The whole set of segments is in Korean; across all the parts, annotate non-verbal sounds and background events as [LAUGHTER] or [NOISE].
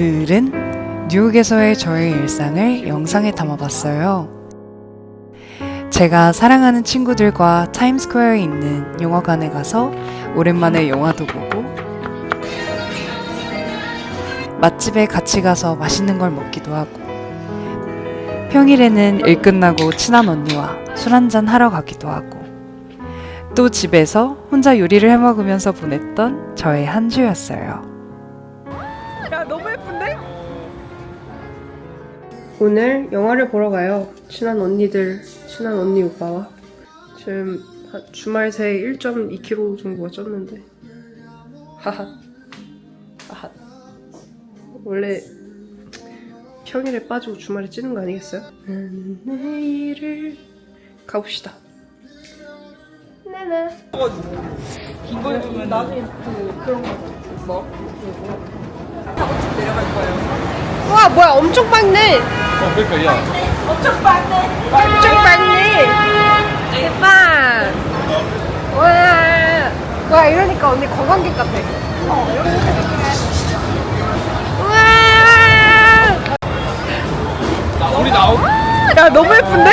오늘은 뉴욕에서의 저의 일상을 영상에 담아봤어요. 제가 사랑하는 친구들과 타임스퀘어에 있는 영화관에 가서 오랜만에 영화도 보고 맛집에 같이 가서 맛있는 걸 먹기도 하고 평일에는 일 끝나고 친한 언니와 술 한잔 하러 가기도 하고 또 집에서 혼자 요리를 해 먹으면서 보냈던 저의 한 주였어요. 오늘 영화를 보러 가요. 친한 언니들, 친한 언니 오빠와 지금 한 주말 새 1.2kg 정도가 쪘는데 하하 하하 원래 평일에 빠지고 주말에 찌는 거 아니겠어요? 나는 내일을 가봅시다. 네네. 이거 나중에 그 그런 거 뭐? 와 뭐야 엄청 밝네. 어, 그러니까 야. 엄청 밝네. 대박. 와, 와 이러니까 언니 관광객 같아. 우와. 우리 나오. 야 너무 예쁜데?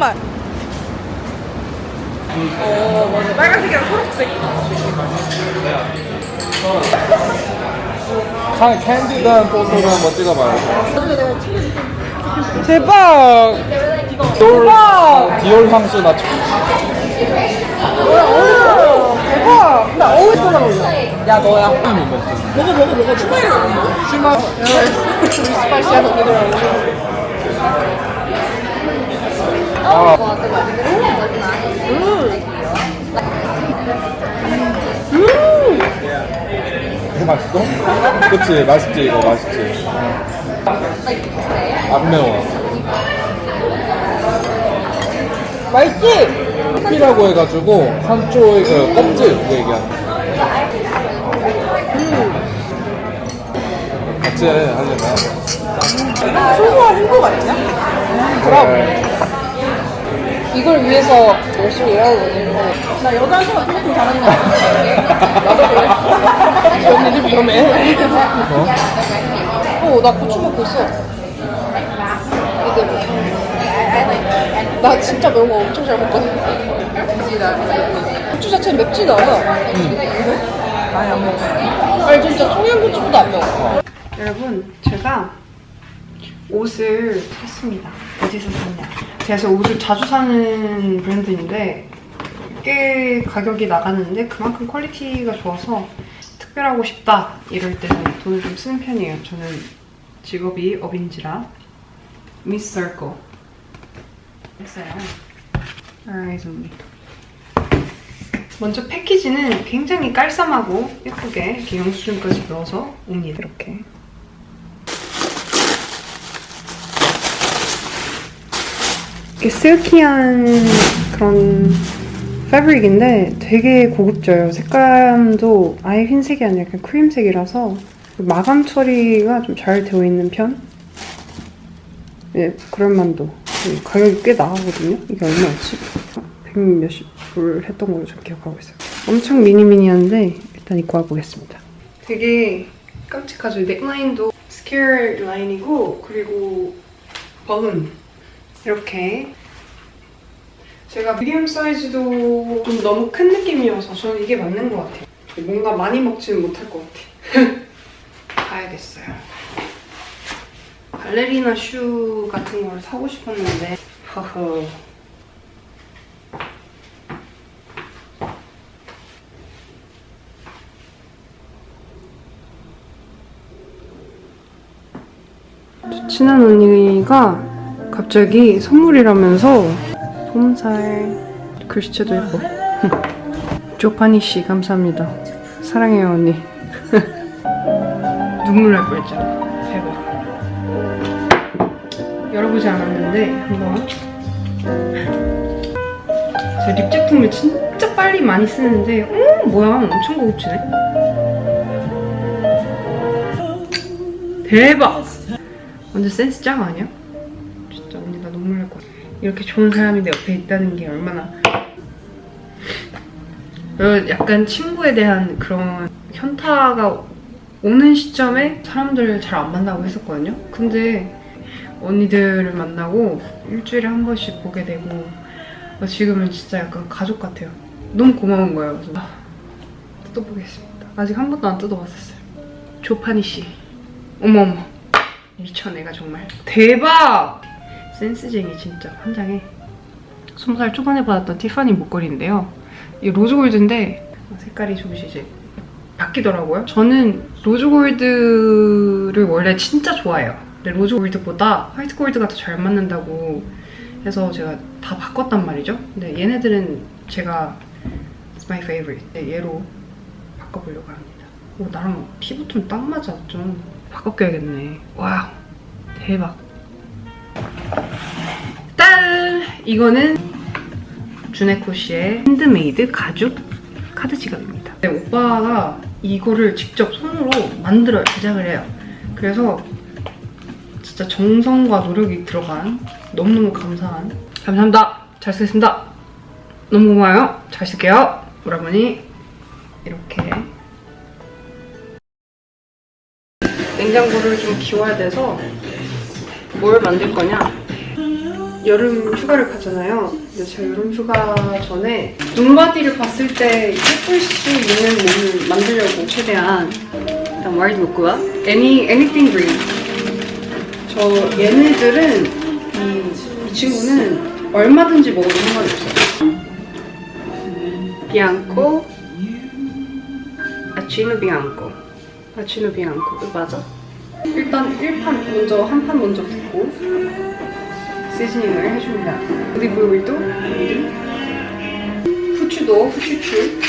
잠깐만 어 맞아 빨간색이랑 초록색. 캔- 캔디드한 포토를 한번 찍어봐요. 대박! 디올, 대박! 디올 향수 나. 대박! 나 어우 쳐다보자 야 너야. 먹어 먹어 먹어. 스파이시한 언니들하고 그치, 맛있지, 이거 맛있지. 안 매워. 맛있지? 피라고 해가지고, 산초의 그 껍질, 그 얘기하는 거. 같이 하려면. 소소한 행복 아니냐? 그럼. 이걸 위해서 열심히 일하는 거지 나 여자한테만 토마토 잘하는 거 같아 나도 그래 이 언니들 위험해 어나 고추 먹고 있어. 이들 나 진짜 매운 거 엄청 잘 먹거든. 고추 자체는 맵지도 않아. 많이 안 먹어. 아니 진짜 청양고추보다 안 매워. 여러분 제가 옷을 샀습니다. 어디서 샀냐? 제가 저 옷을 자주 사는 브랜드인데 꽤 가격이 나가는데 그만큼 퀄리티가 좋아서 특별하고 싶다 이럴 때는 돈을 좀 쓰는 편이에요. 저는 직업이 업인지라 미스 서클 했어요. Alright, only. 먼저 패키지는 굉장히 깔쌈하고 예쁘게 이렇게 영수증까지 넣어서 옵니다. 이렇게 이렇게 실키한 그런 패브릭인데 되게 고급져요. 색감도 아예 흰색이 아니라 약간 크림색이라서 마감 처리가 좀 잘 되어 있는 편? 예, 그럴 만도. 예, 가격이 꽤 나가거든요. 이게 얼마였지? 100 몇십 불 했던 걸로 좀 기억하고 있어요. 엄청 미니미니한데 일단 입고 와보겠습니다. 되게 깜찍하죠. 넥라인도 스퀘어 라인이고 그리고 버근 이렇게 제가 미디엄 사이즈도 좀 너무 큰 느낌이어서 저는 이게 맞는 것 같아요. 뭔가 많이 먹지는 못할 것 같아요. [LAUGHS] 가야겠어요. 발레리나 슈 같은 걸 사고 싶었는데 허허 친한 언니가 갑자기 선물이라면서 봄살 글씨체도 예뻐. 조파니 씨 감사합니다. 사랑해요 언니. [LAUGHS] 눈물 날 뻔했잖아 대박 열어보지 않았는데 한번. 제가 립 제품을 진짜 빨리 많이 쓰는데 어 뭐야 엄청 고급지네. 대박! 완전 센스 짱 아니야? 이렇게 좋은 사람이 내 옆에 있다는 게 얼마나 어, 약간 친구에 대한 그런 현타가 오는 시점에 사람들을 잘 안 만나고 했었거든요. 근데 언니들을 만나고 일주일에 한 번씩 보게 되고 어, 지금은 진짜 약간 가족 같아요. 너무 고마운 거예요. 그래서 아, 뜯어보겠습니다. 아직 한 번도 안 뜯어봤었어요. 조파니 씨. 어머어머. 미쳐 내가 정말. 대박! 센스쟁이 진짜 환장해. 20살 초반에 받았던 티파니 목걸이인데요. 이 로즈골드인데 색깔이 조금씩 이제 바뀌더라고요. 저는 로즈골드를 원래 진짜 좋아해요. 근데 로즈골드보다 화이트골드가 더 잘 맞는다고 해서 제가 다 바꿨단 말이죠. 근데 얘네들은 제가 It's my favorite. 네, 얘로 바꿔보려고 합니다. 오, 나랑 피부 톤 딱 맞아. 좀 바꿔껴야겠네. 와, 대박. 짠! 이거는 주네코 씨의 핸드메이드 가죽 카드 지갑입니다. 네, 오빠가 이거를 직접 손으로 만들어요. 제작을 해요. 그래서 진짜 정성과 노력이 들어간 너무너무 감사한 감사합니다. 잘 쓰겠습니다. 너무 고마워요. 잘 쓸게요. 오라버니 이렇게 냉장고를 좀 비워야 돼서 뭘 만들 거냐 여름 휴가를 가잖아요. 근데 제가 여름 휴가 전에 눈바디를 봤을 때 예쁠 수 있는 몸을 만들려고 최대한 일단 와이드. Any anything green. 저 얘네들은 이, 이 친구는 얼마든지 먹어도 상관이 없어요. 비앙코, 아치노 비앙코, 아치노 비앙코 맞아? 일단 1판 먼저 한 판 먼저 붓고 시즈닝을 해줍니다. 올리브오일도 후추도 후추추,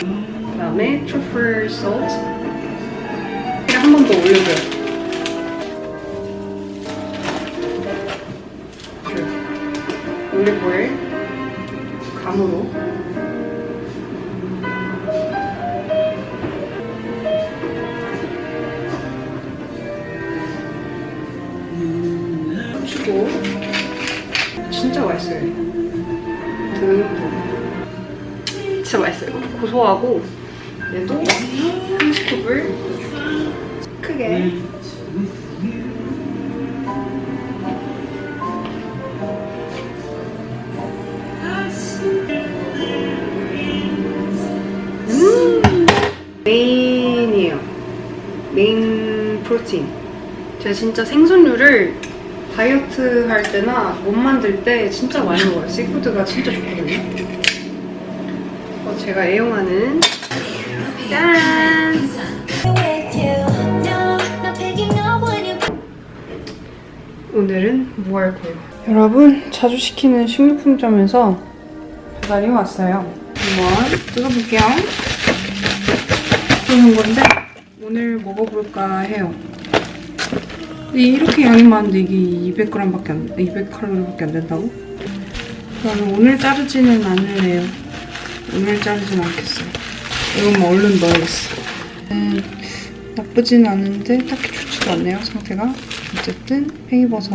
그 다음에 트러플 솔트 그냥 한번 더 올려줘요. 그 올리브오일 감으로 고소하고 얘도 한 스쿱을 크게 음 메인이에요. 메인 프로틴. 제가 진짜 생선류를 다이어트 할 때나 못 만들 때 진짜 많이 먹어요. 씨푸드가 진짜 좋거든요. 어, 제가 애용하는 짠! 오늘은 무알콜. 여러분, 자주 시키는 식료품점에서 배달이 왔어요. 한번 뜯어볼게요. 뜯는 건데 오늘 먹어볼까 해요. 근데 이렇게 양이 많은데 이게 200g밖에 안, 200칼로리 밖에 안 된다고? 그러면 오늘 자르지는 않을래요. 오늘 자르진 않겠어요. 이건 뭐 얼른 넣어야겠어. 음, 나쁘진 않은데 딱히 좋지도 않네요, 상태가. 어쨌든 팽이버섯,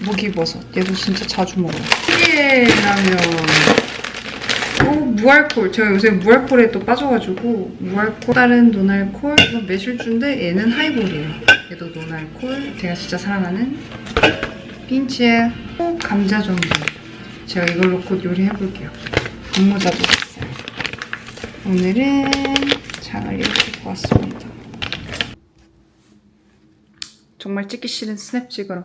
무기버섯. 얘도 진짜 자주 먹어요. 찌개라면 어, 무알콜. 제가 요새 무알콜에 또 빠져가지고 무알콜 다른 노날콜 이거 매실주인데 얘는 하이볼이에요. 얘도 노날콜. 제가 진짜 사랑하는 핀치에 감자전분. 제가 이걸로 곧 요리해볼게요. 분모자도 있어요. 오늘은 장을 이렇게 보았습니다. 정말 찍기 싫은 스냅 찍으러.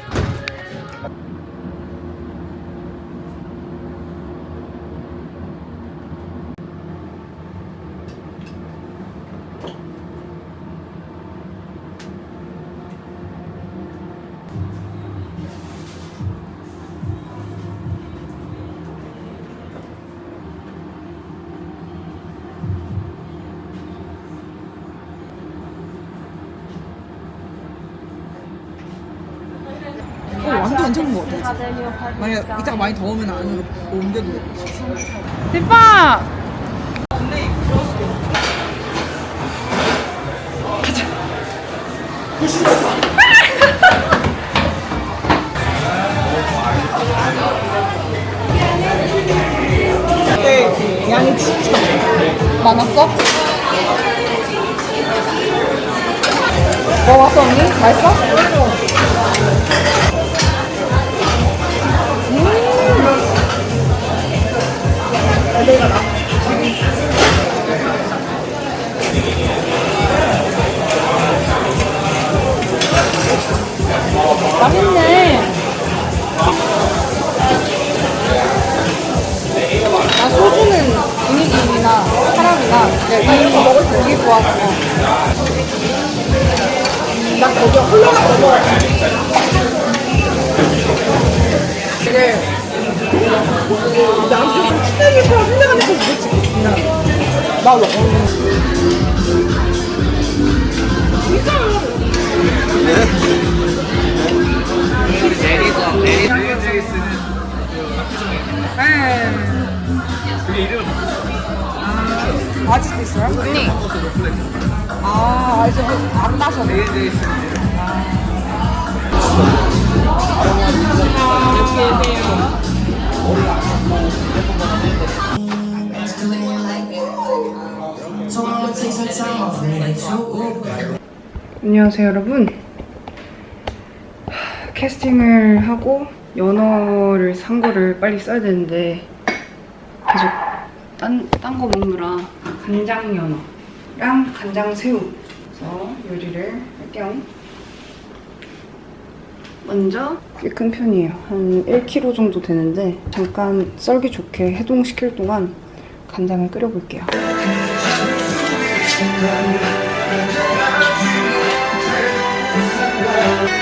어, 완전 괜찮은 것 같아. 만약 이따가 많이 더우면 안으로 옮겨도 돼. 대박! 네, 양이 진짜 많았어? 먹어봤어 언니? 맛있어? 맛있네. 나 소주는 분위기나 사람이나 먹을 때 되게 좋아서 나 거기 홀로가 먹어. 되게 나 먹어 아직도 있어요? 언니. 아, 이제 안 나서. 안녕하세요 여러분. 하, 캐스팅을 하고 연어를 산 거를 빨리 써야 되는데 계속 딴거 먹느라 간장 연어랑 간장 새우. 그래서 요리를 할게요. 먼저 꽤 큰 편이에요. 한 1kg 정도 되는데 잠깐 썰기 좋게 해동시킬 동안 간장을 끓여볼게요 Thank you.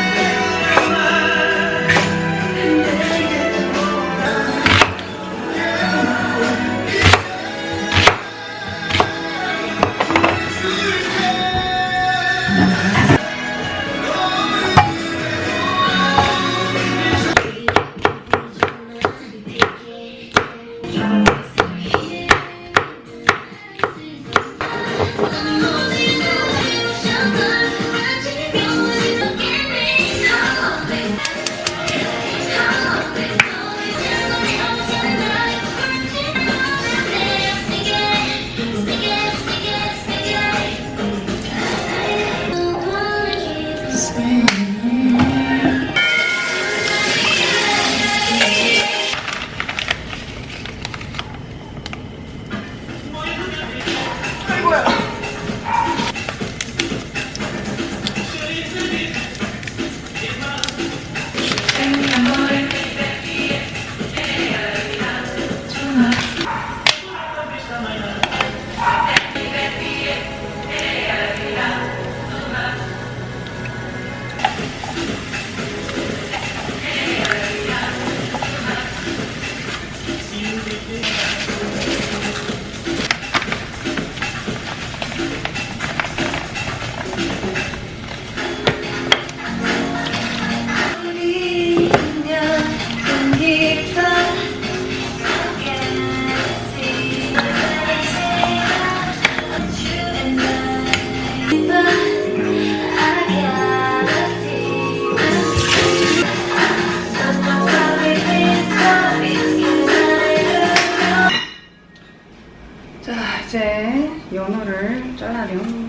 연어를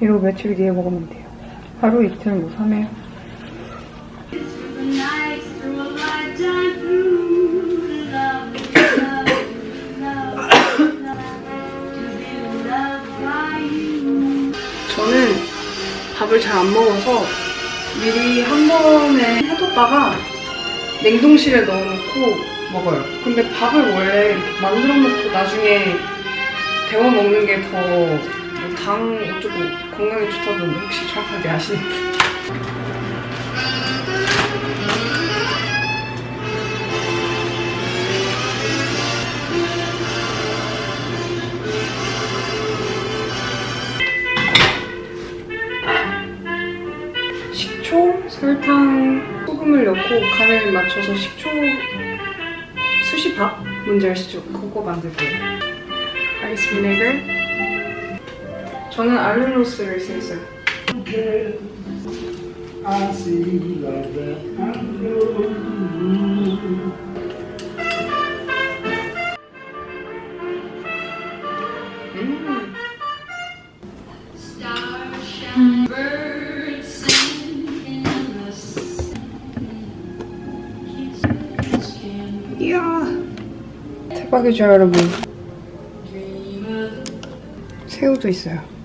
이러고 며칠 뒤에 먹으면 돼요. 하루 이틀은 뭐 사네요. 저는 밥을 잘 안 먹어서 미리 한 번에 해뒀다가 냉동실에 넣어놓고 먹어요. 근데 밥을 원래 이렇게 만들어 놓고 나중에 데워 먹는 게 더 당 어쩌고 건강에 좋다던데 혹시 정확하게 아시는 분? 식초, 설탕, 소금을 넣고 간을 맞춰서 식초 수시밥 뭔지 아시죠? 그거 만들 거예요. 아이스 비네글. 저는 알룰로스를 쓰겠어요. 대박이죠 여러분 새우도 있어요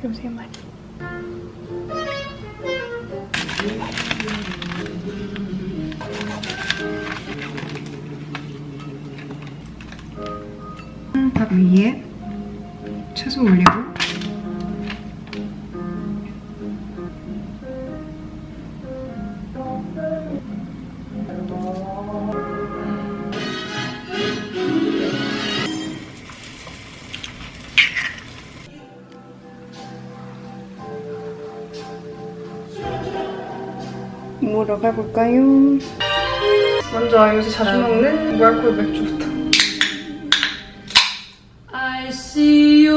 새우 세 마리 음, 밥 위에 채소 올리고 뭐로 가볼까요? 먼저 요새 자주 먹는 무알콜 맥주부터. I see you.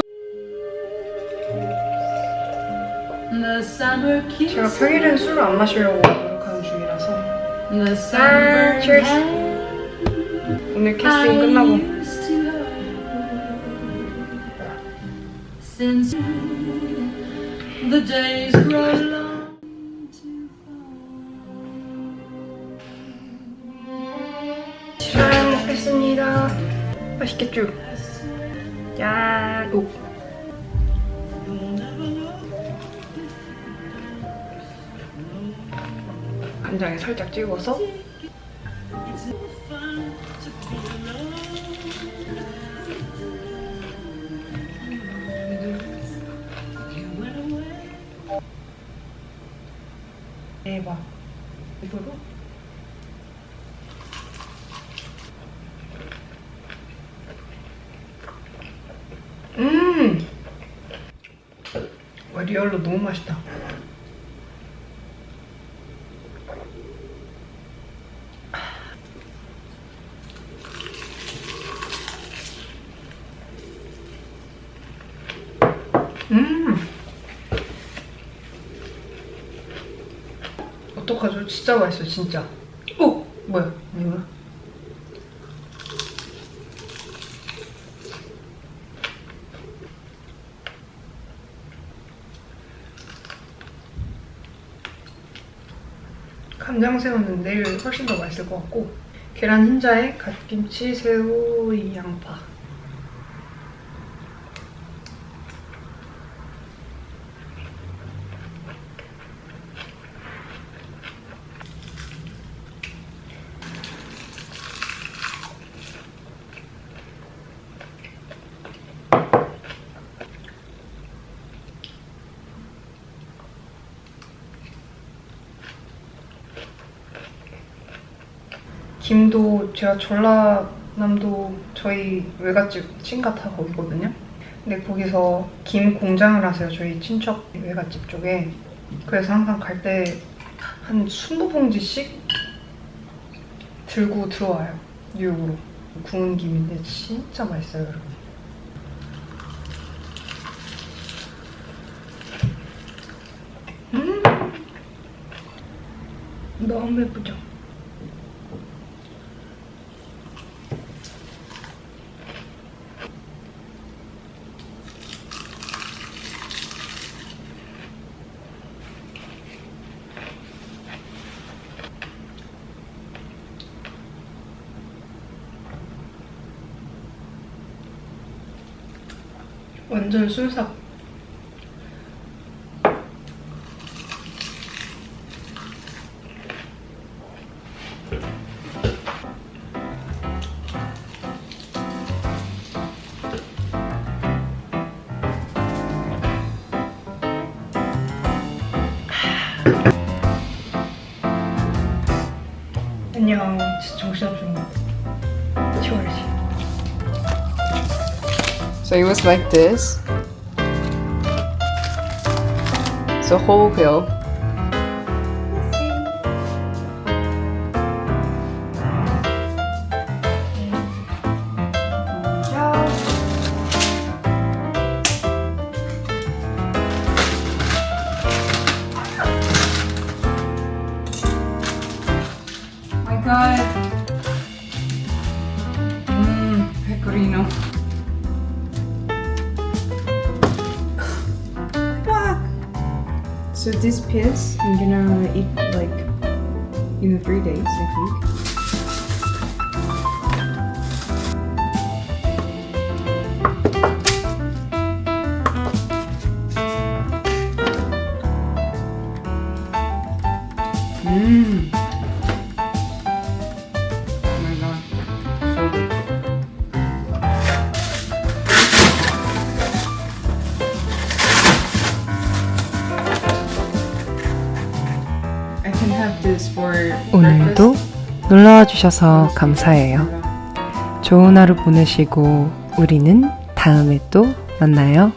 The summer kiss. 제가 평일엔 술을 안 마시려고 노력하는 중이라서 The summer cheers. night 오늘 캐스팅 끝나고. Since the days grow long. 맛있겠죠? 짠. 오. 간장에 살짝 찍어서 와, 리얼로 너무 맛있다. 음! 어떡하죠? 진짜 맛있어, 진짜. 오! 뭐야? 뭐야? 간장새우는 내일 훨씬 더 맛있을 것 같고 계란 흰자에 갓김치, 새우, 이 양파 김도 제가 전라남도 저희 외갓집 친가타 거기거든요. 근데 거기서 김 공장을 하세요. 저희 친척 외갓집 쪽에. 그래서 항상 갈 때 한 20봉지씩 들고 들어와요. 뉴욕으로. 구운 김인데 진짜 맛있어요, 여러분. 음! 너무 예쁘죠? 완전 술삭. So it was like this. It's a whole pill. Synchronique. 놀러와 주셔서 감사해요. 좋은 하루 보내시고 우리는 다음에 또 만나요.